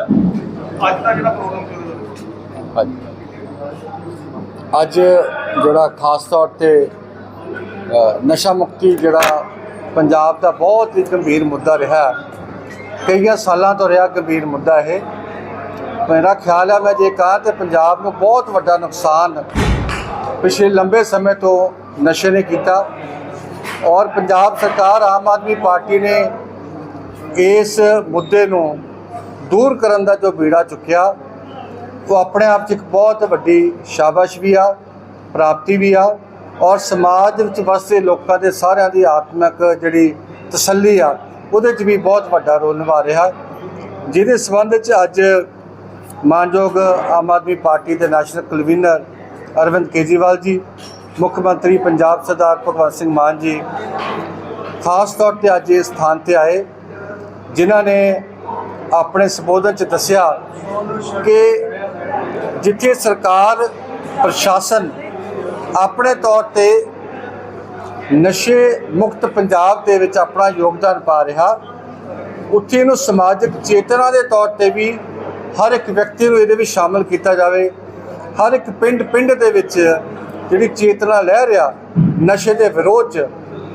ਅੱਜ ਦਾ ਜਿਹੜਾ ਪ੍ਰੋਗਰਾਮ ਸੀ ਹਾਂਜੀ। ਅੱਜ ਜਿਹੜਾ ਖਾਸ ਤੌਰ ਤੇ ਨਸ਼ਾ ਮੁਕਤੀ ਜਿਹੜਾ ਪੰਜਾਬ ਦਾ ਬਹੁਤ ਹੀ ਗੰਭੀਰ ਮੁੱਦਾ ਰਿਹਾ। ਕਈਆਂ ਸਾਲਾਂ ਤੋਂ ਰਿਹਾ ਗੰਭੀਰ ਮੁੱਦਾ ਇਹ। ਮੇਰਾ ਖਿਆਲ ਹੈ ਮੈਂ ਜੇ ਕਹਾਂ ਤੇ ਪੰਜਾਬ ਨੂੰ ਬਹੁਤ ਵੱਡਾ ਨੁਕਸਾਨ ਪਿਛਲੇ ਲੰਬੇ ਸਮੇਂ ਤੋਂ ਨਸ਼ੇ ਨੇ ਕੀਤਾ। ਔਰ ਪੰਜਾਬ ਸਰਕਾਰ ਆਮ ਆਦਮੀ ਪਾਰਟੀ ਨੇ ਇਸ ਮੁੱਦੇ ਨੂੰ ਦੂਰ ਕਰਨ ਦਾ ਜੋ ਬੀੜਾ ਚੁੱਕਿਆ, ਉਹ ਆਪਣੇ ਆਪ 'ਚ ਇੱਕ ਬਹੁਤ ਵੱਡੀ ਸ਼ਾਬਾਸ਼ ਵੀ ਆ, ਪ੍ਰਾਪਤੀ ਵੀ ਆ ਔਰ ਸਮਾਜ ਵਿੱਚ ਵਸਦੇ ਲੋਕਾਂ ਦੇ ਸਾਰਿਆਂ ਦੀ ਆਤਮਿਕ ਜਿਹੜੀ ਤਸੱਲੀ ਆ, ਉਹਦੇ 'ਚ ਵੀ ਬਹੁਤ ਵੱਡਾ ਰੋਲ ਨਿਭਾ ਰਿਹਾ। ਜਿਹਦੇ ਸਬੰਧ 'ਚ ਅੱਜ ਮਾਨਯੋਗ ਆਮ ਆਦਮੀ ਪਾਰਟੀ ਦੇ ਨੈਸ਼ਨਲ ਕਨਵੀਨਰ ਅਰਵਿੰਦ ਕੇਜਰੀਵਾਲ ਜੀ, ਮੁੱਖ ਮੰਤਰੀ ਪੰਜਾਬ ਸਰਦਾਰ ਭਗਵੰਤ ਸਿੰਘ ਮਾਨ ਜੀ, ਖਾਸ ਤੌਰ ਤੇ ਅੱਜ ਇਸ ਸਥਾਨ ਤੇ ਆਏ, ਜਿਨ੍ਹਾਂ ਨੇ ਆਪਣੇ ਸੰਬੋਧਨ ਚ ਦੱਸਿਆ ਕਿ ਜਿੱਥੇ ਸਰਕਾਰ, ਪ੍ਰਸ਼ਾਸਨ ਆਪਣੇ ਤੌਰ ਤੇ ਨਸ਼ੇ ਮੁਕਤ ਪੰਜਾਬ ਦੇ ਵਿੱਚ ਆਪਣਾ ਯੋਗਦਾਨ ਪਾ ਰਿਹਾ, ਉੱਥੇ ਇਹਨੂੰ ਸਮਾਜਿਕ ਚੇਤਨਾ ਦੇ ਤੌਰ ਤੇ ਵੀ ਹਰ ਇੱਕ ਵਿਅਕਤੀ ਨੂੰ ਇਹਦੇ ਵਿੱਚ ਸ਼ਾਮਲ ਕੀਤਾ ਜਾਵੇ, ਹਰ ਇੱਕ ਪਿੰਡ ਪਿੰਡ ਦੇ ਵਿੱਚ ਜਿਹੜੀ ਚੇਤਨਾ ਲੈ ਰਿਹਾ, ਨਸ਼ੇ ਦੇ ਵਿਰੋਧ 'ਚ,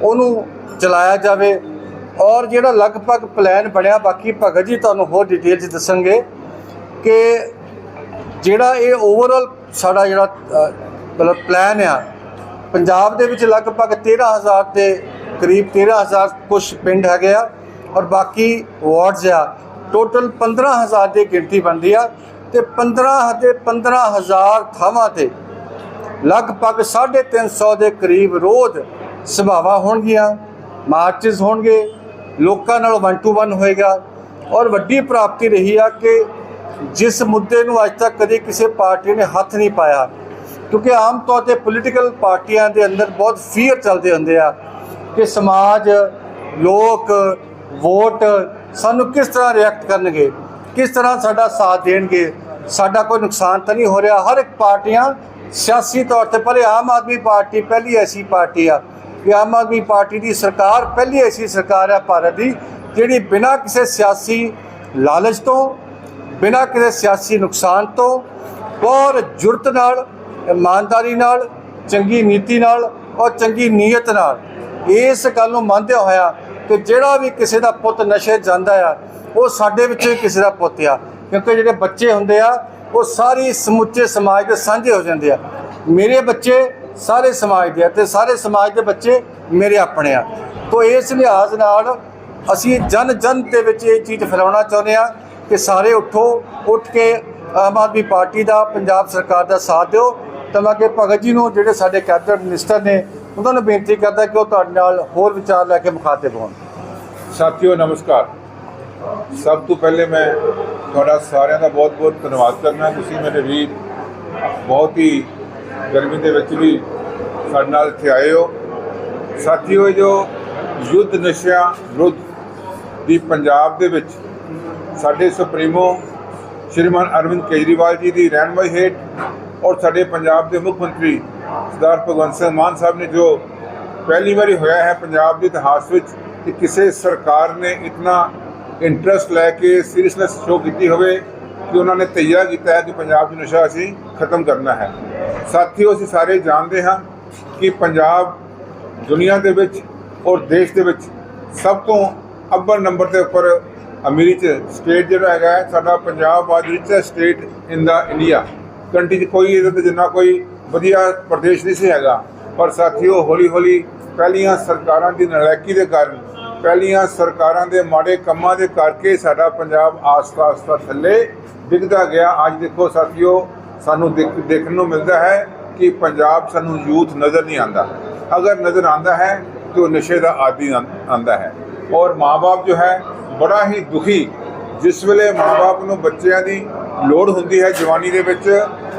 ਉਹਨੂੰ ਚਲਾਇਆ ਜਾਵੇ। ਔਰ ਜਿਹੜਾ ਲਗਭਗ ਪਲਾਨ ਬਣਿਆ, ਬਾਕੀ ਭਗਤ ਜੀ ਤੁਹਾਨੂੰ ਹੋਰ ਡਿਟੇਲ 'ਚ ਦੱਸਣਗੇ ਕਿ ਜਿਹੜਾ ਇਹ ਓਵਰਆਲ ਸਾਡਾ ਜਿਹੜਾ ਮਤਲਬ ਪਲਾਨ ਆ, ਪੰਜਾਬ ਦੇ ਵਿੱਚ ਲਗਭਗ 13000 ਦੇ ਕਰੀਬ 13000 ਕੁਝ ਪਿੰਡ ਹੈਗੇ ਆ ਔਰ ਬਾਕੀ ਵਾਰਡਸ ਆ ਟੋਟਲ 15000 ਦੀ ਗਿਣਤੀ ਬਣਦੀ ਆ ਤੇ 15 ਦੇ 15000 ਥਾਵਾਂ ਤੇ ਲਗਭਗ 350 ਦੇ ਕਰੀਬ ਰੋਜ਼ ਸਭਾਵਾਂ ਹੋਣਗੀਆਂ ਮਾਰਚਸ ਹੋਣਗੇ ਲੋਕਾਂ ਨਾਲ ਵਨ ਟੂ ਵਨ ਹੋਏਗਾ। ਔਰ ਵੱਡੀ ਪ੍ਰਾਪਤੀ ਰਹੀ ਆ ਕਿ ਜਿਸ ਮੁੱਦੇ ਨੂੰ ਅੱਜ ਤੱਕ ਕਦੇ ਕਿਸੇ ਪਾਰਟੀ ਨੇ ਹੱਥ ਨਹੀਂ ਪਾਇਆ, ਕਿਉਂਕਿ ਆਮ ਤੌਰ ਤੇ ਪੋਲੀਟੀਕਲ ਪਾਰਟੀਆਂ ਦੇ ਅੰਦਰ ਬਹੁਤ ਫੀਅਰ ਚੱਲਦੇ ਹੁੰਦੇ ਆ ਕਿ ਸਮਾਜ, ਲੋਕ, ਵੋਟ ਸਾਨੂੰ ਕਿਸ ਤਰ੍ਹਾਂ ਰਿਐਕਟ ਕਰਨਗੇ, ਕਿਸ ਤਰ੍ਹਾਂ ਸਾਡਾ ਸਾਥ ਦੇਣਗੇ। ਸਾਡਾ ਕੋਈ ਨੁਕਸਾਨ ਤਾਂ ਨਹੀਂ ਹੋ ਰਿਹਾ। ਹਰ ਇੱਕ ਪਾਰਟੀਆਂ ਸਿਆਸੀ ਤੌਰ ਤੇ ਪਰ ਆਮ ਆਦਮੀ ਪਾਰਟੀ, ਪਹਿਲੀ ਐਸੀ ਪਾਰਟੀ ਆ। ਕਿ ਆਮ ਆਦਮੀ ਪਾਰਟੀ ਦੀ ਸਰਕਾਰ, ਪਹਿਲੀ ਐਸੀ ਸਰਕਾਰ ਹੈ ਭਾਰਤ ਦੀ, ਜਿਹੜੀ ਬਿਨਾਂ ਕਿਸੇ ਸਿਆਸੀ ਲਾਲਚ ਤੋਂ, ਬਿਨਾਂ ਕਿਸੇ ਸਿਆਸੀ ਨੁਕਸਾਨ ਤੋਂ, ਬਹੁਤ ਜੁਰਤ ਨਾਲ, ਇਮਾਨਦਾਰੀ ਨਾਲ, ਚੰਗੀ ਨੀਤੀ ਨਾਲ ਔਰ ਚੰਗੀ ਨੀਅਤ ਨਾਲ ਇਸ ਗੱਲ ਨੂੰ ਮੰਨਦੇ ਹੋਇਆ ਕਿ ਜਿਹੜਾ ਵੀ ਕਿਸੇ ਦਾ ਪੁੱਤ ਨਸ਼ੇ ਜਾਂਦਾ ਆ, ਉਹ ਸਾਡੇ ਵਿੱਚੋਂ ਹੀ ਕਿਸੇ ਦਾ ਪੁੱਤ ਆ। ਕਿਉਂਕਿ ਜਿਹੜੇ ਬੱਚੇ ਹੁੰਦੇ ਆ, ਉਹ ਸਾਰੀ ਸਮੁੱਚੇ ਸਮਾਜ ਦੇ ਸਾਂਝੇ ਹੋ ਜਾਂਦੇ ਆ। ਮੇਰੇ ਬੱਚੇ ਸਾਰੇ ਸਮਾਜ ਦੇ ਆ ਤੇ ਸਾਰੇ ਸਮਾਜ ਦੇ ਬੱਚੇ ਮੇਰੇ ਆਪਣੇ ਆ। ਤੋਂ ਇਸ ਲਿਹਾਜ਼ ਨਾਲ ਅਸੀਂ ਜਨ ਜਨ ਦੇ ਵਿੱਚ ਇਹ ਚੀਜ਼ ਫੈਲਾਉਣਾ ਚਾਹੁੰਦੇ ਆ ਕਿ ਸਾਰੇ ਉੱਠੋ, ਉੱਠ ਕੇ ਆਮ ਆਦਮੀ ਪਾਰਟੀ ਦਾ, ਪੰਜਾਬ ਸਰਕਾਰ ਦਾ ਸਾਥ ਦਿਓ। ਤਾਂ ਕਿ ਭਗਤ ਜੀ ਨੂੰ ਜਿਹੜੇ ਸਾਡੇ ਕੈਬਨਿਟ ਮਿਨਿਸਟਰ ਨੇ, ਉਹਨਾਂ ਨੂੰ ਬੇਨਤੀ ਕਰਦਾ ਕਿ ਉਹ ਤੁਹਾਡੇ ਨਾਲ ਹੋਰ ਵਿਚਾਰ ਲੈ ਕੇ ਮੁਖਾਤਿਬ ਹੋਣ। ਸਾਥੀਓ, ਨਮਸਕਾਰ। ਸਭ ਤੋਂ ਪਹਿਲੇ ਮੈਂ ਤੁਹਾਡਾ ਸਾਰਿਆਂ ਦਾ ਬਹੁਤ-ਬਹੁਤ ਧੰਨਵਾਦ ਕਰਨਾ। ਤੁਸੀਂ ਮੇਰੇ ਵੀਰ ਬਹੁਤ ਹੀ ਗਰਮੀ ਦੇ ਵਿੱਚ ਵੀ ਸਾਡੇ ਨਾਲ ਇੱਥੇ ਆਏ ਹੋ। ਸਾਥੀਓ, ਇਹ ਜੋ ਯੁੱਧ ਨਸ਼ਿਆਂ ਵਿਰੁੱਧ ਦੀ ਪੰਜਾਬ ਦੇ ਵਿੱਚ ਸਾਡੇ ਸੁਪਰੀਮੋ ਸ਼੍ਰੀਮਾਨ ਅਰਵਿੰਦ ਕੇਜਰੀਵਾਲ ਜੀ ਦੀ ਰਹਿਨਮਾਈ ਹੇਠ ਔਰ ਸਾਡੇ ਪੰਜਾਬ ਦੇ ਮੁੱਖ ਮੰਤਰੀ ਸਰਦਾਰ ਭਗਵੰਤ ਸਿੰਘ ਮਾਨ ਸਾਹਿਬ ਨੇ ਜੋ ਪਹਿਲੀ ਵਾਰੀ ਹੋਇਆ ਹੈ ਪੰਜਾਬ ਦੇ ਇਤਿਹਾਸ ਵਿੱਚ ਕਿ ਕਿਸੇ ਸਰਕਾਰ ਨੇ ਇਤਨਾ ਇੰਟਰਸਟ ਲੈ ਕੇ ਸੀਰੀਅਸਨੈਸ ਸ਼ੋ ਕੀਤੀ ਹੋਵੇ ਕਿ ਉਹਨਾਂ ਨੇ ਤੈਯਾ ਕੀਤਾ ਹੈ ਕਿ ਪੰਜਾਬ 'ਚ ਨਸ਼ਾ ਅਸੀਂ ਖਤਮ ਕਰਨਾ ਹੈ। ਸਾਥੀਓ, ਅਸੀਂ ਸਾਰੇ ਜਾਣਦੇ ਹਾਂ ਕਿ ਪੰਜਾਬ ਦੁਨੀਆ ਦੇ ਵਿੱਚ ਔਰ ਦੇਸ਼ ਦੇ ਵਿੱਚ ਸਭ ਤੋਂ ਅੱਵਲ ਨੰਬਰ ਦੇ ਉੱਪਰ ਅਮੀਰੀ ਚ ਸਟੇਟ ਜਿਹੜਾ ਹੈਗਾ ਸਾਡਾ ਪੰਜਾਬ ਅੱਜ richest state in the India country 'ਚ ਕੋਈ ਇਹਦੇ ਤੇ ਜਿੰਨਾ ਕੋਈ ਵਧੀਆ ਪ੍ਰਦੇਸ਼ ਨਹੀਂ ਸੀ ਹੈਗਾ। ਪਰ ਸਾਥੀਓ ਹੌਲੀ ਹੌਲੀ ਪਹਿਲੀਆਂ ਸਰਕਾਰਾਂ ਦੀ ਨਲਾਇਕੀ ਦੇ ਕਾਰਨ ਪਹਿਲੀਆਂ ਸਰਕਾਰਾਂ ਦੇ ਮਾੜੇ ਕੰਮਾਂ ਦੇ ਕਰਕੇ ਸਾਡਾ ਪੰਜਾਬ ਆਸਤਾ ਆਸਤਾ ਥੱਲੇ ਡਿੱਗਦਾ ਗਿਆ। ਅੱਜ ਦੇਖੋ ਸਾਥੀਓ, ਸਾਨੂੰ ਦੇਖਣ ਨੂੰ ਮਿਲਦਾ ਹੈ ਕਿ ਪੰਜਾਬ ਸਾਨੂੰ ਯੂਥ ਨਜ਼ਰ ਨਹੀਂ ਆਂਦਾ ਅਗਰ ਨਜ਼ਰ ਆਂਦਾ ਹੈ, ਤੇ ਉਹ ਨਸ਼ੇ ਦਾ ਆਦੀ ਆਂਦਾ ਹੈ। ਔਰ ਮਾਪੇ ਜੋ ਹੈ, ਬੜਾ ਹੀ ਦੁਖੀ। ਜਿਸ ਵੇਲੇ ਮਾਪੇ ਨੂੰ ਬੱਚਿਆਂ ਦੀ ਲੋੜ ਹੁੰਦੀ ਹੈ ਜਵਾਨੀ ਦੇ ਵਿੱਚ,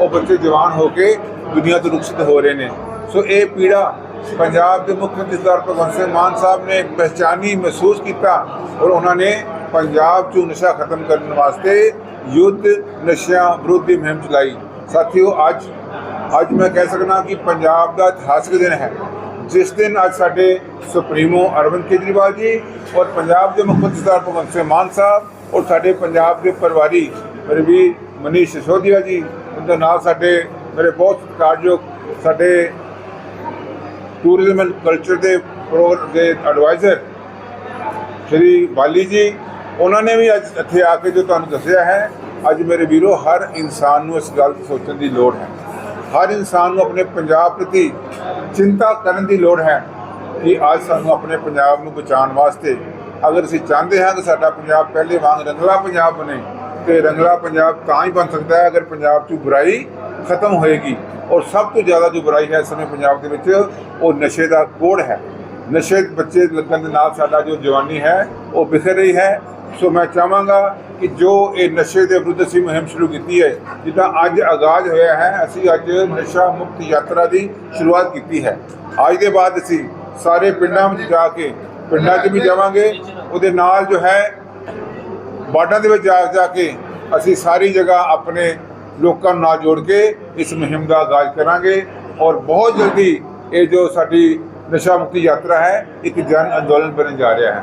ਉਹ ਬੱਚੇ ਜਵਾਨ ਹੋ ਕੇ ਦੁਨੀਆ ਤੋਂ ਰੁਖਸਤ ਹੋ ਰਹੇ ਨੇ। ਸੋ ਇਹ ਪੀੜਾ ਪੰਜਾਬ ਦੇ ਮੁੱਖ ਮੰਤਰੀ ਸਰਦਾਰ ਭਗਵੰਤ ਸਿੰਘ ਮਾਨ ਸਾਹਿਬ ਨੇ ਪਹਿਚਾਨੀ ਮਹਿਸੂਸ ਕੀਤਾ ਔਰ ਉਹਨਾਂ ਨੇ ਪੰਜਾਬ 'ਚੋਂ ਨਸ਼ਾ ਖਤਮ ਕਰਨ ਵਾਸਤੇ ਯੁੱਧ ਨਸ਼ਿਆਂ ਵਿਰੋਧੀ ਮੁਹਿੰਮ ਚਲਾਈ। ਸਾਥੀਓ, ਅੱਜ ਅੱਜ ਮੈਂ ਕਹਿ ਸਕਦਾ ਕਿ ਪੰਜਾਬ ਦਾ ਇਤਿਹਾਸਕ ਦਿਨ ਹੈ, ਜਿਸ ਦਿਨ ਅੱਜ ਸਾਡੇ ਸੁਪਰੀਮੋ ਅਰਵਿੰਦ ਕੇਜਰੀਵਾਲ ਜੀ ਔਰ ਪੰਜਾਬ ਦੇ ਮੁੱਖ ਮੰਤਰੀ ਸਰਦਾਰ ਭਗਵੰਤ ਸਿੰਘ ਮਾਨ ਸਾਹਿਬ ਔਰ ਸਾਡੇ ਪੰਜਾਬ ਦੇ ਪਰਿਵਾਰੀ ਮੇਰੇ ਵੀ ਮਨੀਸ਼ ਸਿਸੋਦੀਆ ਜੀ ਉਹਦੇ ਨਾਲ ਸਾਡੇ ਮੇਰੇ ਬਹੁਤ ਸਤਿਕਾਰਯੋਗ ਸਾਡੇ ਟੂਰਿਜ਼ਮ ਐਂਡ ਕਲਚਰ ਦੇ ਪ੍ਰੋਗਰਾਮ ਦੇ ਐਡਵਾਈਜ਼ਰ ਸ਼੍ਰੀ ਬਾਲੀ ਜੀ, ਉਹਨਾਂ ਨੇ ਵੀ ਅੱਜ ਇੱਥੇ ਆ ਕੇ ਜੋ ਤੁਹਾਨੂੰ ਦੱਸਿਆ ਹੈ, ਅੱਜ ਮੇਰੇ ਵੀਰੋ, ਹਰ ਇਨਸਾਨ ਨੂੰ ਇਸ ਗੱਲ ਤੇ ਸੋਚਣ ਦੀ ਲੋੜ ਹੈ। ਹਰ ਇਨਸਾਨ ਨੂੰ ਆਪਣੇ ਪੰਜਾਬ ਪ੍ਰਤੀ ਚਿੰਤਾ ਕਰਨ ਦੀ ਲੋੜ ਹੈ ਕਿ ਅੱਜ ਸਾਨੂੰ ਆਪਣੇ ਪੰਜਾਬ ਨੂੰ ਬਚਾਉਣ ਵਾਸਤੇ ਅਗਰ ਅਸੀਂ ਚਾਹੁੰਦੇ ਹਾਂ ਕਿ ਸਾਡਾ ਪੰਜਾਬ ਪਹਿਲੇ ਵਾਂਗ ਰੰਗਲਾ ਪੰਜਾਬ ਬਣੇ, ਤੇ ਰੰਗਲਾ ਪੰਜਾਬ ਤਾਂ ਹੀ ਬਣ ਸਕਦਾ ਹੈ ਅਗਰ ਪੰਜਾਬ 'ਚ ਬੁਰਾਈ ਖਤਮ ਹੋਏਗੀ ਔਰ ਸਭ ਤੋਂ ਜ਼ਿਆਦਾ ਜੋ ਬੁਰਾਈ ਹੈ ਇਸ ਸਮੇਂ ਪੰਜਾਬ ਦੇ ਵਿੱਚ, ਉਹ ਨਸ਼ੇ ਦਾ ਕੋੜ ਹੈ। ਨਸ਼ੇ ਬੱਚੇ ਲੱਗਣ ਦੇ ਨਾਲ ਸਾਡਾ ਜੋ ਜਵਾਨੀ ਹੈ, ਉਹ ਬਿਖਰ ਰਹੀ ਹੈ। ਸੋ ਮੈਂ ਚਾਹਾਂਗਾ ਕਿ ਜੋ ਇਹ ਨਸ਼ੇ ਦੇ ਵਿਰੁੱਧ ਅਸੀਂ ਮੁਹਿੰਮ ਸ਼ੁਰੂ ਕੀਤੀ ਹੈ, ਜਿੱਦਾਂ ਅੱਜ ਆਗਾਜ਼ ਹੋਇਆ ਹੈ, ਅਸੀਂ ਅੱਜ ਨਸ਼ਾ ਮੁਕਤ ਯਾਤਰਾ ਦੀ ਸ਼ੁਰੂਆਤ ਕੀਤੀ ਹੈ। ਅੱਜ ਦੇ ਬਾਅਦ ਅਸੀਂ ਸਾਰੇ ਪਿੰਡਾਂ ਵਿੱਚ ਜਾ ਕੇ, ਪਿੰਡਾਂ 'ਚ ਵੀ ਜਾਵਾਂਗੇ, ਉਹਦੇ ਨਾਲ ਜੋ ਹੈ, ਬਾਰਡਰਾਂ ਦੇ ਵਿੱਚ ਜਾ ਜਾ ਕੇ ਅਸੀਂ ਸਾਰੀ ਜਗ੍ਹਾ ਆਪਣੇ ਲੋਕਾਂ ਨੂੰ ਨਾਲ ਜੋੜ ਕੇ ਇਸ ਮੁਹਿੰਮ ਦਾ ਆਗਾਜ਼ ਕਰਾਂਗੇ ਔਰ ਬਹੁਤ ਜਲਦੀ ਇਹ ਜੋ ਸਾਡੀ ਨਸ਼ਾ ਮੁਕਤੀ ਯਾਤਰਾ ਹੈ, ਇੱਕ ਜਨ ਅੰਦੋਲਨ ਬਣਨ ਜਾ ਰਿਹਾ ਹੈ।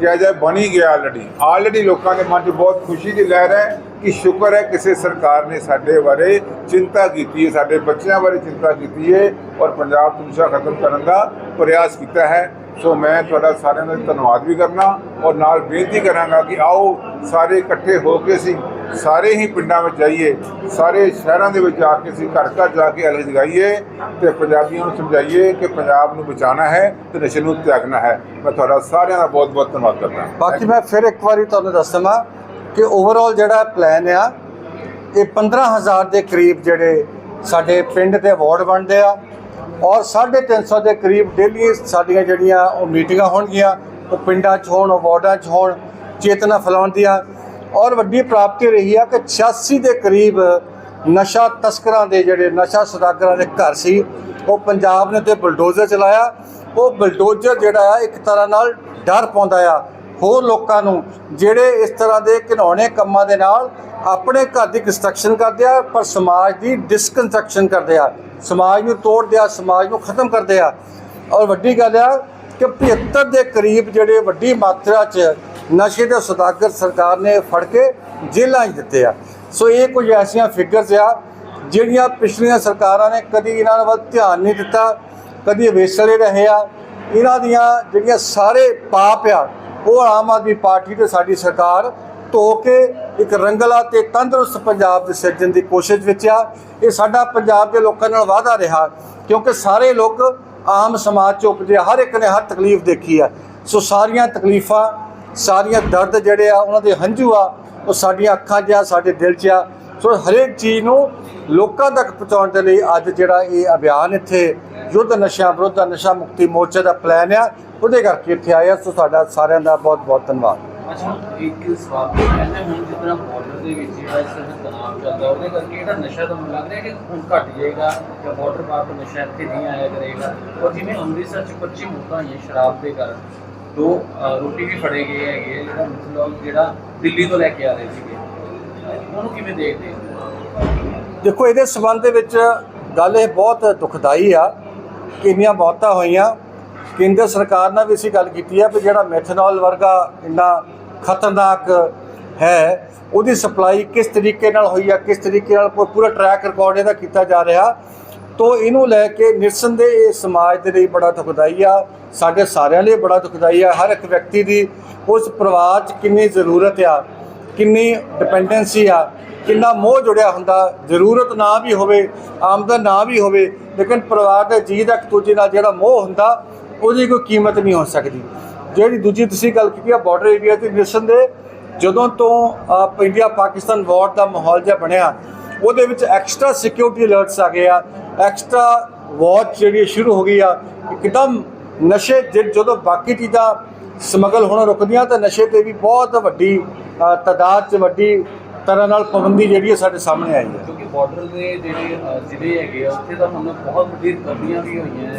ਕਿਹਾ ਜਾਏ ਬਣੀ ਗਿਆ ਆਲਰੇਡੀ ਆਲਰੇਡੀ ਲੋਕਾਂ ਦੇ ਮਨ 'ਚ ਬਹੁਤ ਖੁਸ਼ੀ ਦੀ ਲਹਿਰ ਹੈ ਕਿ ਸ਼ੁਕਰ ਹੈ ਕਿਸੇ ਸਰਕਾਰ ਨੇ ਸਾਡੇ ਬਾਰੇ ਚਿੰਤਾ ਕੀਤੀ ਹੈ, ਸਾਡੇ ਬੱਚਿਆਂ ਬਾਰੇ ਚਿੰਤਾ ਕੀਤੀ ਹੈ ਔਰ ਪੰਜਾਬ ਤੋਂ ਨਸ਼ਾ ਖਤਮ ਕਰਨ ਦਾ ਪ੍ਰਯਾਸ ਕੀਤਾ ਹੈ। ਸੋ ਮੈਂ ਤੁਹਾਡਾ ਸਾਰਿਆਂ ਦਾ ਧੰਨਵਾਦ ਵੀ ਕਰਨਾ ਔਰ ਨਾਲ ਬੇਨਤੀ ਕਰਾਂਗਾ ਕਿ ਆਓ ਸਾਰੇ ਇਕੱਠੇ ਹੋ ਕੇ ਅਸੀਂ ਸਾਰੇ ਹੀ ਪਿੰਡਾਂ ਵਿੱਚ ਜਾਈਏ, ਸਾਰੇ ਸ਼ਹਿਰਾਂ ਦੇ ਵਿੱਚ ਜਾ ਕੇ ਅਸੀਂ ਘਰ ਘਰ ਜਾ ਕੇ ਅਲਗ ਜਗਾਈਏ ਤੇ ਪੰਜਾਬੀਆਂ ਨੂੰ ਸਮਝਾਈਏ ਕਿ ਪੰਜਾਬ ਨੂੰ ਬਚਾਉਣਾ ਹੈ ਤੇ ਨਸ਼ੇ ਨੂੰ ਤਿਆਗਣਾ ਹੈ। ਮੈਂ ਤੁਹਾਡਾ ਸਾਰਿਆਂ ਦਾ ਬਹੁਤ ਬਹੁਤ ਧੰਨਵਾਦ ਕਰਦਾ। ਬਾਕੀ ਮੈਂ ਫਿਰ ਇੱਕ ਵਾਰੀ ਤੁਹਾਨੂੰ ਦੱਸ ਦਵਾਂ ਕਿ ਓਵਰਆਲ ਜਿਹੜਾ ਪਲਾਨ ਆ, ਇਹ 15000 ਦੇ ਕਰੀਬ ਜਿਹੜੇ ਸਾਡੇ ਪਿੰਡ ਦੇ ਵਾਰਡ ਬਣਦੇ ਆ ਔਰ 350 ਦੇ ਕਰੀਬ ਡੇਲੀ ਸਾਡੀਆਂ ਜਿਹੜੀਆਂ ਉਹ ਮੀਟਿੰਗਾਂ ਹੋਣਗੀਆਂ, ਉਹ ਪਿੰਡਾਂ 'ਚ ਹੋਣ, ਉਹ ਵਾਰਡਾਂ 'ਚ ਹੋਣ, ਚੇਤਨਾ ਫੈਲਾਉਣ ਦੀਆਂ। ਔਰ ਵੱਡੀ ਪ੍ਰਾਪਤੀ ਰਹੀ ਆ ਕਿ 86 ਦੇ ਕਰੀਬ ਨਸ਼ਾ ਤਸਕਰਾਂ ਦੇ ਜਿਹੜੇ ਨਸ਼ਾ ਸੌਦਾਗਰਾਂ ਦੇ ਘਰ ਸੀ, ਉਹ ਪੰਜਾਬ ਨੇ ਤੇ ਬਲਡੋਜ਼ਰ ਚਲਾਇਆ। ਉਹ ਬਲਡੋਜ਼ਰ ਜਿਹੜਾ ਆ, ਇੱਕ ਤਰ੍ਹਾਂ ਨਾਲ ਡਰ ਪਾਉਂਦਾ ਆ ਹੋਰ ਲੋਕਾਂ ਨੂੰ, ਜਿਹੜੇ ਇਸ ਤਰ੍ਹਾਂ ਦੇ ਘਿਨੌਣੇ ਕੰਮਾਂ ਦੇ ਨਾਲ ਆਪਣੇ ਘਰ ਦੀ ਕੰਸਟਰਕਸ਼ਨ ਕਰਦੇ ਆ, ਪਰ ਸਮਾਜ ਦੀ ਡਿਸਕਨਸਟਰਕਸ਼ਨ ਕਰਦੇ ਆ। ਸਮਾਜ ਨੂੰ ਤੋੜਦੇ ਆ, ਸਮਾਜ ਨੂੰ ਖਤਮ ਕਰਦੇ ਆ। ਔਰ ਵੱਡੀ ਗੱਲ ਆ ਕਿ 75 ਦੇ ਕਰੀਬ ਜਿਹੜੇ ਵੱਡੀ ਮਾਤਰਾ 'ਚ ਨਸ਼ੇ ਦੇ ਸੌਦਾਗਰ ਸਰਕਾਰ ਨੇ ਫੜ ਕੇ ਜੇਲ੍ਹਾਂ 'ਚ ਦਿੱਤੇ ਆ। ਸੋ ਇਹ ਕੁਝ ਐਸੀਆਂ ਫਿਗਰਸ ਆ ਜਿਹੜੀਆਂ ਪਿਛਲੀਆਂ ਸਰਕਾਰਾਂ ਨੇ ਕਦੀ ਇਹਨਾਂ ਵੱਲ ਧਿਆਨ ਨਹੀਂ ਦਿੱਤਾ, ਕਦੀ ਵੇਸਲੇ ਰਹੇ ਆ। ਇਹਨਾਂ ਦੀਆਂ ਜਿਹੜੀਆਂ ਸਾਰੇ ਪਾਪ ਆ, ਉਹ ਆਮ ਆਦਮੀ ਪਾਰਟੀ ਤੇ ਸਾਡੀ ਸਰਕਾਰ ਧੋ ਕੇ ਇੱਕ ਰੰਗਲਾ ਤੇ ਤੰਦਰੁਸਤ ਪੰਜਾਬ ਦੇ ਸਿਰਜਣ ਦੀ ਕੋਸ਼ਿਸ਼ ਵਿੱਚ ਆ। ਇਹ ਸਾਡਾ ਪੰਜਾਬ ਦੇ ਲੋਕਾਂ ਨਾਲ ਵਾਅਦਾ ਰਿਹਾ ਕਿਉਂਕਿ ਸਾਰੇ ਲੋਕ ਆਮ ਸਮਾਜ ਚ ਉਪਜੇ ਹਰ ਇੱਕ ਨੇ ਹਰ ਤਕਲੀਫ ਦੇਖੀ ਆ। ਸੋ ਸਾਰੀਆਂ ਤਕਲੀਫਾਂ, ਸਾਰੀਆਂ ਦਰਦ ਜਿਹੜੇ ਆ, ਉਹਨਾਂ ਦੇ ਹੰਝੂ ਆ, ਉਹ ਸਾਡੀਆਂ ਅੱਖਾਂ 'ਚ ਆ, ਸਾਡੇ ਦਿਲ 'ਚ ਆ। ਸੋ ਹਰੇਕ ਚੀਜ਼ ਨੂੰ ਲੋਕਾਂ ਤੱਕ ਪਹੁੰਚਾਉਣ ਦੇ ਲਈ ਅੱਜ ਜਿਹੜਾ ਇਹ ਅਭਿਆਨ ਇੱਥੇ ਯੁੱਧ ਨਸ਼ਾ ਵਿਰੁੱਧ ਨਸ਼ਾ ਮੁਕਤੀ ਮੋਰਚਾ ਦਾ ਪਲਾਨ ਆ, ਉਹਦੇ ਕਰਕੇ ਇੱਥੇ ਆਇਆ ਸੋ ਸਾਡਾ ਸਾਰਿਆਂ ਦਾ ਬਹੁਤ ਬਹੁਤ ਧੰਨਵਾਦ। ਅੱਛਾ, ਇੱਕ ਸਵਾਲ ਤੇ ਹੁਣ ਜਿਸ ਤਰ੍ਹਾਂ ਬਾਰਡਰ ਦੇ ਵਿੱਚ ਜਿਹੜਾ ਇਸ ਤਰ੍ਹਾਂ ਤਣਾਅ ਚੱਲਦਾ, ਉਹਦੇ ਕਰਕੇ ਜਿਹੜਾ ਨਸ਼ਾ ਤਾਂ ਮੈਨੂੰ ਲੱਗ ਰਿਹਾ ਕਿ ਹੁਣ ਘਟ ਜਾਏਗਾ ਜਾਂ ਬਾਰਡਰ ਪਾਰ ਤੋਂ ਨਸ਼ਾ ਇੱਥੇ ਨਹੀਂ ਆਇਆ ਕਰੇਗਾ? ਔਰ ਜਿਵੇਂ ਅੰਮ੍ਰਿਤਸਰ ਚ 25 ਮੌਤਾਂ ਹੋਈਆਂ ਸ਼ਰਾਬ ਦੇ ਕਾਰਨ, ਦੋ ਰੋਟੀ ਵੀ ਫੜੇ ਗਏ ਹੈਗੇ ਜਿਹੜਾ ਮਤਲਬ ਜਿਹੜਾ ਦਿੱਲੀ ਤੋਂ ਲੈ ਕੇ ਆ ਰਹੇ ਸੀਗੇ। ਉਹਨੂੰ ਕਿਵੇਂ ਦੇਖਦੇ ਦੇਖੋ, ਇਹਦੇ ਸਬੰਧ ਦੇ ਵਿੱਚ ਗੱਲ ਇਹ ਬਹੁਤ ਦੁਖਦਾਈ ਆ ਕਿ ਇੰਨੀਆਂ ਮੌਤਾਂ ਹੋਈਆਂ। ਕੇਂਦਰ ਸਰਕਾਰ ਨਾਲ ਵੀ ਅਸੀਂ ਗੱਲ ਕੀਤੀ ਆ ਵੀ ਜਿਹੜਾ ਮੈਥਨੋਲ ਵਰਗਾ ਇੰਨਾ ਖਤਰਨਾਕ ਹੈ। ਉਹਦੀ ਸਪਲਾਈ ਕਿਸ ਤਰੀਕੇ ਨਾਲ ਹੋਈ ਆ, ਕਿਸ ਤਰੀਕੇ ਨਾਲ ਕੋਈ ਪੂਰਾ ਟਰੈਕ ਰਿਕਾਰਡ ਇਹਦਾ ਕੀਤਾ ਜਾ ਰਿਹਾ। ਤੋ ਇਹਨੂੰ ਲੈ ਕੇ ਨਿਰਸੰਦੇਹ ਇਹ ਸਮਾਜ ਦੇ ਲਈ ਬੜਾ ਦੁਖਦਾਈ ਆ। ਸਾਡੇ ਸਾਰਿਆਂ ਲਈ ਬੜਾ ਦੁਖਦਾਈ ਆ। ਹਰ ਇੱਕ ਵਿਅਕਤੀ ਦੀ ਉਸ ਪਰਿਵਾਰ 'ਚ ਕਿੰਨੀ ਜ਼ਰੂਰਤ ਆ, ਕਿੰਨੀ ਡਿਪੈਂਡੈਂਸੀ ਆ, ਕਿੰਨਾ ਮੋਹ ਜੁੜਿਆ ਹੁੰਦਾ। ਜ਼ਰੂਰਤ ਨਾ ਵੀ ਹੋਵੇ, ਆਮਦਨ ਨਾ ਵੀ ਹੋਵੇ, ਲੇਕਿਨ ਪਰਿਵਾਰ ਦੇ ਜੀਅ ਦਾ ਇੱਕ ਦੂਜੇ ਨਾਲ ਜਿਹੜਾ ਮੋਹ ਹੁੰਦਾ, ਉਹਦੀ ਕੋਈ ਕੀਮਤ ਨਹੀਂ ਹੋ ਸਕਦੀ। ਜਿਹੜੀ ਦੂਜੀ ਤੁਸੀਂ ਗੱਲ ਕੀਤੀ ਆ ਬਾਰਡਰ ਏਰੀਆ ਤੇ ਦੇ ਜਦੋਂ ਤੋਂ ਇੰਡੀਆ ਪਾਕਿਸਤਾਨ ਵਾਰ ਦਾ ਮਾਹੌਲ ਜਿਹਾ ਬਣਿਆ ਉਹਦੇ ਵਿੱਚ ਐਕਸਟਰਾ ਸਿਕਿਉਰਿਟੀ ਅਲਰਟਸ ਆ ਗਏ ਆ ਐਕਸਟਰਾ ਵਾਚ ਜਿਹੜੀ ਸ਼ੁਰੂ ਹੋ ਗਈ ਆ ਇੱਕਦਮ ਨਸ਼ੇ ਜਦੋਂ ਬਾਕੀ ਚੀਜ਼ਾਂ ਸਮਗਲ ਹੋਣਾ ਰੁਕਦੀਆਂ ਤਾਂ ਨਸ਼ੇ ਤੇ ਵੀ ਬਹੁਤ ਵੱਡੀ ਅ, ਤਾਦਾਦ 'ਚ ਵੱਡੀ ਤਰ੍ਹਾਂ ਨਾਲ ਪਾਬੰਦੀ ਜਿਹੜੀ ਹੈ ਸਾਡੇ ਸਾਹਮਣੇ ਆਈ ਹੈ। ਕਿਉਂਕਿ ਬਾਰਡਰ ਦੇ ਜਿਹੜੇ ਜ਼ਿਲ੍ਹੇ ਹੈਗੇ ਆ ਉੱਥੇ ਤਾਂ ਹੁਣ ਬਹੁਤ ਵੱਡੀ ਰਿਕਵਰੀਆਂ ਵੀ ਹੋਈਆਂ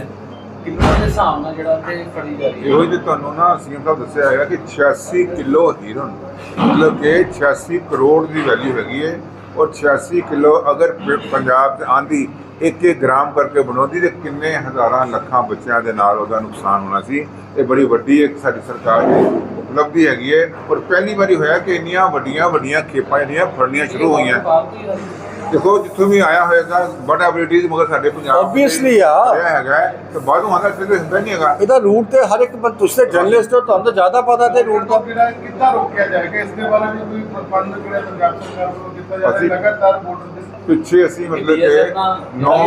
ਹੈ ਕਿੰਨਾ ਦੇ ਹਿਸਾਬ ਨਾਲ ਜਿਹੜਾ ਉੱਥੇ ਫੜੀ ਜਾ ਰਹੀ ਹੈ? ਇਹੋ ਜਿਹੀ ਤੁਹਾਨੂੰ ਨਾ ਸੀਐਮ ਸਾਹਿਬ ਦੱਸਿਆ ਹੈਗਾ ਕਿ 86 ਕਿਲੋ ਹੀਰੋਨ ਮਤਲਬ ਕਿ 86 ਕਰੋੜ ਦੀ ਵੈਲਿਊ ਹੈਗੀ ਹੈ ਔਰ 86 ਕਿਲੋ ਅਗਰ ਪ- ਪੰਜਾਬ 'ਚ ਆਂਦੀ ਇੱਕ ਇੱਕ ਗ੍ਰਾਮ ਕਰਕੇ ਬਣਾਉਂਦੀ ਤੇ ਕਿੰਨੇ ਹਜ਼ਾਰਾਂ ਲੱਖਾਂ ਬੱਚਿਆਂ ਦੇ ਨਾਲ ਉਹਦਾ ਨੁਕਸਾਨ ਹੋਣਾ ਸੀ ਇਹ ਬੜੀ ਵੱਡੀ ਇੱਕ ਸਾਡੀ ਸਰਕਾਰ ਨੇ ਉਪਲਬਧੀ ਹੈਗੀ ਹੈ ਔਰ ਪਹਿਲੀ ਵਾਰੀ ਹੋਇਆ ਕਿ ਇੰਨੀਆਂ ਵੱਡੀਆਂ ਵੱਡੀਆਂ ਖੇਪਾਂ ਜਿਹੜੀਆਂ ਫੜਨੀਆਂ ਸ਼ੁਰੂ ਹੋਈਆਂ। ਦੇਖੋ ਜਿੱਥੋਂ ਵੀ ਆਇਆ ਹੋਏਗਾ ਬਟ ਐਬਿਲਿਟੀਜ਼ ਮਗਰ ਸਾਡੇ ਪੰਜਾਬ Obviously ਆ। ਰਿਹਾ ਹੈਗਾ ਤੇ ਬਾਹਰੋਂ ਆਉਂਦਾ ਕਿਤੇ ਹੁੰਦਾ ਨਹੀਂ ਹੈਗਾ। ਇਹਦਾ ਰੂਟ ਤੇ ਹਰ ਇੱਕ ਬੰਦ- ਤੁਸੀਂ ਤੇ ਜਰਨਲਿਸਟ ਹੋ ਤੁਹਾਨੂੰ ਤਾਂ ਜ਼ਿਆਦਾ ਪਤਾ ਤੇ ਰੂਟ ਦਾ। ਕਿਹੜਾ ਕਿੱਦਾਂ ਰੋਕਿਆ ਜਾਏਗਾ ਇਸ ਦੇ ਬਾਰੇ ਵੀ ਕੋਈ ਪ੍ਰਬੰਧ ਜਿਹੜਾ ਪੰਜਾਬ ਸਰਕਾਰ ਵੱਲੋਂ ਕੀਤਾ ਜਾ ਰਿਹਾ ਲਗਾਤਾਰ ਬਾਰਡਰ ਦੇ ਪਿੱਛੇ ਅਸੀਂ ਮਤਲਬ ਕਿ ਨੌ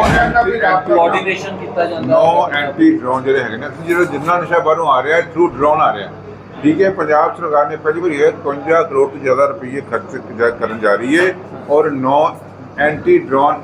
ਕੋਆਰਡੀਨੇਸ਼ਨ ਕੀਤਾ ਜਾਂਦਾ। ਨੌ ਐਂਟੀ ਡਰੋਨ ਜਿਹੜੇ ਹੈਗੇ ਨੇ ਅਸੀਂ ਜਿਹੜਾ ਜਿੰਨਾ ਨਸ਼ਾ ਬਾਹਰੋਂ ਆ ਰਿਹਾ ਥਰੂ ਡਰੋਨ ਆ ਰਿਹਾ। ਠੀਕ ਹੈ ਪੰਜਾਬ ਸਰਕਾਰ ਨੇ ਪਹਿਲੀ ਵਾਰੀ ਇਹ 52 ਕਰੋੜ ਤੋਂ ਜ਼ਿਆਦਾ ਰੁਪਏ ਖਰਚ ਕਰਨ ਜਾ ਰਹੀ ਹੈ ਔਰ ਨੌ ਐਂਟੀ ਡਰੋਨ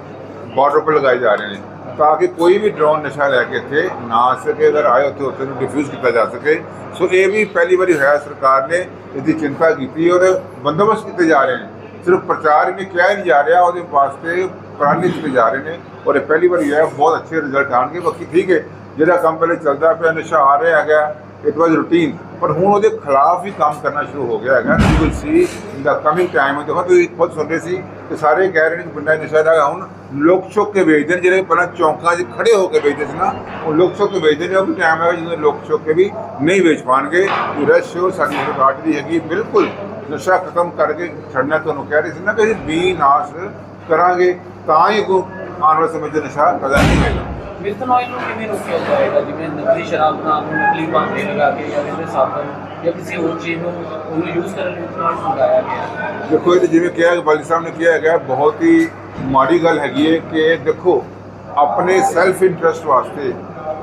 ਬਾਰਡਰ 'ਤੇ ਲਗਾਏ ਜਾ ਰਹੇ ਨੇ, ਤਾਂ ਕਿ ਕੋਈ ਵੀ ਡਰੋਨ ਨਸ਼ਾ ਲੈ ਕੇ ਇੱਥੇ ਨਾ ਆ ਸਕੇ, ਅਗਰ ਆਏ ਉੱਥੇ ਉੱਥੇ ਨੂੰ ਡਿਫਿਊਜ਼ ਕੀਤਾ ਜਾ ਸਕੇ। ਸੋ ਇਹ ਵੀ ਪਹਿਲੀ ਵਾਰੀ ਹੋਇਆ, ਸਰਕਾਰ ਨੇ ਇਹਦੀ ਚਿੰਤਾ ਕੀਤੀ ਔਰ ਬੰਦੋਬਸਤ ਕੀਤੇ ਜਾ ਰਹੇ ਨੇ। ਸਿਰਫ ਪ੍ਰਚਾਰ ਹੀ ਨਹੀਂ, ਕਿਹਾ ਨਹੀਂ ਜਾ ਰਿਹਾ, ਉਹਦੇ ਵਾਸਤੇ ਪ੍ਰਾਣੀ ਕੀਤੇ ਜਾ ਰਹੇ ਨੇ ਔਰ ਇਹ ਪਹਿਲੀ ਵਾਰੀ ਹੋਇਆ, ਬਹੁਤ ਅੱਛੇ ਰਿਜ਼ਲਟ ਆਣਗੇ ਬਾਕੀ ਠੀਕ ਹੈ, ਜਿਹੜਾ ਕੰਮ ਪਹਿਲੇ ਚੱਲਦਾ ਪਿਆ, ਨਸ਼ਾ ਆ ਰਿਹਾ ਹੈਗਾ ਇਟ ਵਾਸ ਰੂਟੀਨ ਪਰ ਹੁਣ ਉਹਦੇ ਖਿਲਾਫ ਵੀ ਕੰਮ ਕਰਨਾ ਸ਼ੁਰੂ ਹੋ ਗਿਆ ਹੈਗਾ you will see in the coming time ਦੇਖੋ ਤੁਸੀਂ ਖੁਦ ਰਹੇ ਸੀ ਕਿ ਸਾਰੇ ਕਹਿ ਰਹੇ ਨੇ ਕਿ ਬੰਦਾ ਨਸ਼ਾ ਦਾ ਹੁਣ ਲੋਕ ਛੁੱਕ ਕੇ ਵੇਚਦੇ ਨੇ, ਜਿਹੜੇ ਪਹਿਲਾਂ ਚੌਂਕਾਂ 'ਚ ਖੜੇ ਹੋ ਕੇ ਵੇਚਦੇ ਸੀ ਨਾ, ਉਹ ਲੋਕ ਛੁੱਕ ਕੇ ਵੇਚਦੇ ਨੇ ਉਹ ਵੀ ਟਾਈਮ ਹੈ ਜਦੋਂ ਲੋਕ ਛੁੱਕ ਕੇ ਵੀ ਨਹੀਂ ਵੇਚ ਪਾਣਗੇ। ਰੈਸਟ ਸ਼ੋਰ ਸਾਡੀ ਸਰਕਾਰ ਦੀ ਹੈਗੀ, ਬਿਲਕੁਲ ਨਸ਼ਾ ਖਤਮ ਕਰਕੇ ਛੱਡਣਾ ਤੁਹਾਨੂੰ ਕਹਿ ਰਹੇ ਸੀ ਨਾ ਕਿ ਅਸੀਂ ਵੀ ਨਾਸ਼ ਕਰਾਂਗੇ, ਤਾਂ ਹੀ ਅੱਗੋਂ ਆਉਣ ਵਾਲੇ ਸਮੇਂ 'ਚ ਨਸ਼ਾ ਕਦਾ ਨਹੀਂ ਹੋਏਗਾ। ਮਿਲਟਨ ਨੂੰ ਕਿਵੇਂ ਰੋਕਿਆ ਜਾਏਗਾ? ਜਿਵੇਂ ਨਕਲੀ ਸ਼ਰਾਬ ਬਣਾਉਣ ਨਕਲੀ ਭਾਂਡੇ ਲਗਾ ਕੇ ਜਾਂ ਕਹਿੰਦੇ ਸਾਬਣ ਜਾਂ ਕਿਸੇ ਹੋਰ ਚੀਜ਼ ਨੂੰ ਉਹਨੂੰ ਯੂਜ਼ ਕਰਨ ਲਈ ਮਿਲਟਨ ਮੰਗਾਇਆ ਗਿਆ। ਦੇਖੋ, ਇਹ ਜਿਵੇਂ ਕਿਹਾ, ਬਾਲੀ ਸਾਹਿਬ ਨੇ ਕਿਹਾ ਹੈਗਾ, ਬਹੁਤ ਹੀ ਮਾੜੀ ਗੱਲ ਹੈਗੀ ਹੈ ਕਿ ਦੇਖੋ, ਆਪਣੇ ਸੈਲਫ ਇੰਟਰਸਟ ਵਾਸਤੇ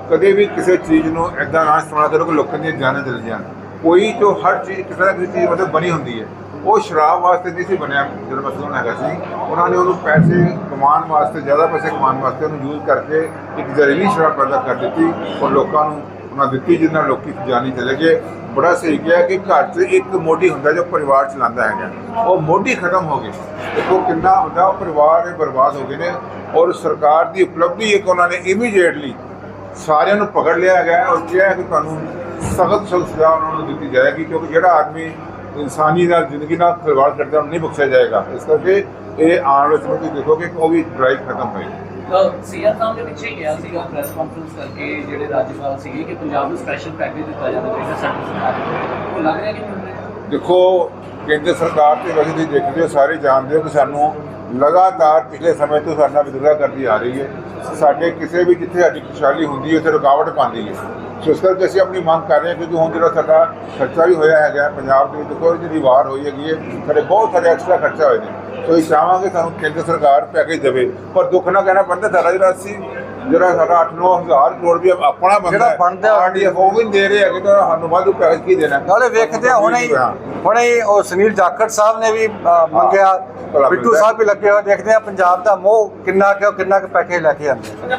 ਕਦੇ ਵੀ ਕਿਸੇ ਚੀਜ਼ ਨੂੰ ਐਦਾਂ ਨਾ ਇਸਤੇਮਾਲ ਕਰੋ ਕਿ ਲੋਕਾਂ ਦੀਆਂ ਜਾਨਾਂ ਚਲ ਜਾਣ। ਕੋਈ ਤੋਂ ਹਰ ਚੀਜ਼, ਕਿਸੇ ਨਾ ਕਿਸੇ ਚੀਜ਼ ਮਤਲਬ ਬਣੀ ਹੁੰਦੀ ਹੈ। ਉਹ ਸ਼ਰਾਬ ਵਾਸਤੇ ਨਹੀਂ ਸੀ ਬਣਿਆ, ਜਦੋਂ ਮਸਲੂਨ ਹੈਗਾ ਸੀ। ਉਹਨਾਂ ਨੇ ਉਹਨੂੰ ਪੈਸੇ ਕਮਾਉਣ ਵਾਸਤੇ, ਜ਼ਿਆਦਾ ਪੈਸੇ ਕਮਾਉਣ ਵਾਸਤੇ ਉਹਨੂੰ ਯੂਜ਼ ਕਰਕੇ ਇੱਕ ਜ਼ਹਿਰੀਲੀ ਸ਼ਰਾਬ ਪੈਦਾ ਕਰ ਦਿੱਤੀ ਔਰ ਲੋਕਾਂ ਨੂੰ ਉਹਨਾਂ ਦਿੱਤੀ, ਜਿਹਦੇ ਨਾਲ ਲੋਕੀ ਜਾਨੀ ਚਲੇ ਗਏ। ਬੜਾ ਸਹੀ ਕਿਹਾ ਕਿ ਘਰ 'ਚ ਇੱਕ ਮੋਢੀ ਹੁੰਦਾ ਜੋ ਪਰਿਵਾਰ ਚਲਾਉਂਦਾ ਹੈਗਾ। ਉਹ ਮੋਢੀ ਖਤਮ ਹੋ ਗਈ। ਦੇਖੋ ਕਿੰਨਾ ਹੁੰਦਾ, ਉਹ ਪਰਿਵਾਰ ਇਹ ਬਰਬਾਦ ਹੋ ਗਏ ਨੇ ਔਰ ਸਰਕਾਰ ਦੀ ਉਪਲਬਧੀ ਇੱਕ ਉਹਨਾਂ ਨੇ ਇਮੀਡੀਏਟਲੀ ਸਾਰਿਆਂ ਨੂੰ ਪਕੜ ਲਿਆ ਗਿਆ ਔਰ ਕਿਹਾ ਕਿ ਤੁਹਾਨੂੰ ਸਖਤ ਸਖਤ ਸਜ਼ਾ ਉਹਨਾਂ ਨੂੰ ਦਿੱਤੀ ਜਾਏਗੀ, ਕਿਉਂਕਿ ਜਿਹੜਾ ਆਦਮੀ ਇਨਸਾਨੀ ਨਾਲ ਜ਼ਿੰਦਗੀ ਨਾਲ ਖਿਲਵਾੜ ਕਰਦਾ ਨਹੀਂ ਬਖਸ਼ਿਆ ਜਾਏਗਾ। ਇਸ ਕਰਕੇ ਇਹ ਆਉਣ ਵਾਲੇ ਸਮੇਂ 'ਚ ਦੇਖੋਗੇ ਕਿ ਉਹ ਵੀ ਡਰਾਈਵ ਖਤਮ ਹੋਏਗੀ। ਸੀਆਰ ਸਾਹਿਬ ਦੇ ਪਿੱਛੇ ਗਿਆ ਸੀਗਾ ਪ੍ਰੈਸ ਕਾਨਫਰੰਸ ਕਰਕੇ ਜਿਹੜੇ ਰਾਜਪਾਲ ਸੀਗੇ ਕਿ ਪੰਜਾਬ ਨੂੰ ਸਪੈਸ਼ਲ ਪੈਕੇਜ ਦਿੱਤਾ ਜਾਣਾ ਚਾਹੀਦਾ ਸੈਂਟਰ ਸਰਕਾਰ ਨੂੰ ਉਹ ਲੱਗ ਰਿਹਾ ਕਿ ਮਿਲ ਰਿਹਾ ਦੇਖੋ ਕੇਂਦਰ ਸਰਕਾਰ ਤੇ ਵਜੇ ਦੀ ਦੇਖਦੇ ਹੋ ਸਾਰੇ ਜਾਣਦੇ ਹੋ ਕਿ ਸਾਨੂੰ ਲਗਾਤਾਰ ਪਿਛਲੇ ਸਮੇਂ ਤੋਂ ਸਾਡਾ ਵਿਦਰੋਹ ਕਰਦੀ ਆ ਰਹੀ ਹੈ। ਸਾਡੇ ਕਿਸੇ ਵੀ ਜਿੱਥੇ ਸਾਡੀ ਖੁਸ਼ਹਾਲੀ ਹੁੰਦੀ ਹੈ ਉੱਥੇ ਰੁਕਾਵਟ ਪਾਉਂਦੀ ਹੈ। ਸੋ ਇਸ ਕਰਕੇ ਅਸੀਂ ਆਪਣੀ ਮੰਗ ਕਰ ਰਹੇ ਹਾਂ ਕਿਉਂਕਿ ਹੁਣ ਜਿਹੜਾ ਸਾਡਾ ਖਰਚਾ ਵੀ ਹੋਇਆ ਹੈਗਾ ਪੰਜਾਬ ਦੇ ਵਿੱਚ ਦੇਖੋ ਜਿਹੜੀ ਵਾਰ ਹੋਈ ਹੈਗੀ ਹੈ ਸਾਡੇ ਬਹੁਤ ਸਾਰੇ ਐਕਸਟਰਾ ਖਰਚਾ ਹੋਏ ਨੇ। ਸੋ ਇਹ ਚਾਹਾਂਗੇ ਸਾਨੂੰ ਕੇਂਦਰ ਸਰਕਾਰ ਪੈਕੇਜ ਦੇਵੇ। ਪਰ ਦੁੱਖ ਨਾ ਕਹਿਣਾ ਪੈਂਦਾ ਸਾਡਾ ਜਿਹੜਾ ਅਸੀਂ ਜਿਹੜਾ ਸਾਡਾ 8-9 ਹਜ਼ਾਰ ਕਰੋੜ ਵੀ ਆਪਣਾ ਬੰਦਾ ਜਿਹੜਾ ਬਣਦਾ ਆਰਡੀਐਫ ਉਹ ਵੀ ਦੇ ਰਹੇ ਹੈਗੇ ਤਾਂ ਸਾਨੂੰ ਵਾਧੂ ਪੈਕੇਜ ਕੀ ਦੇਣਾ? ਨਾਲੇ ਵੇਖਦੇ ਆ ਹੁਣੇ। ਹੁਣੇ ਹੀ ਉਹ ਸੁਨੀਲ ਜਾਖੜ ਸਾਹਿਬ ਨੇ ਵੀ ਮੰਗਿਆ। ਬਿੱਟੂ। ਸਾਹਿਬ ਵੀ ਲੱਗੇ ਹੋਏ ਦੇਖਦੇ ਆ ਪੰਜਾਬ ਦਾ ਮੋਹ ਕਿੰਨਾ ਕੁ ਕਿੰਨਾ ਕੁ ਪੈਕੇਜ ਲੈ ਕੇ ਆਉਂਦੇ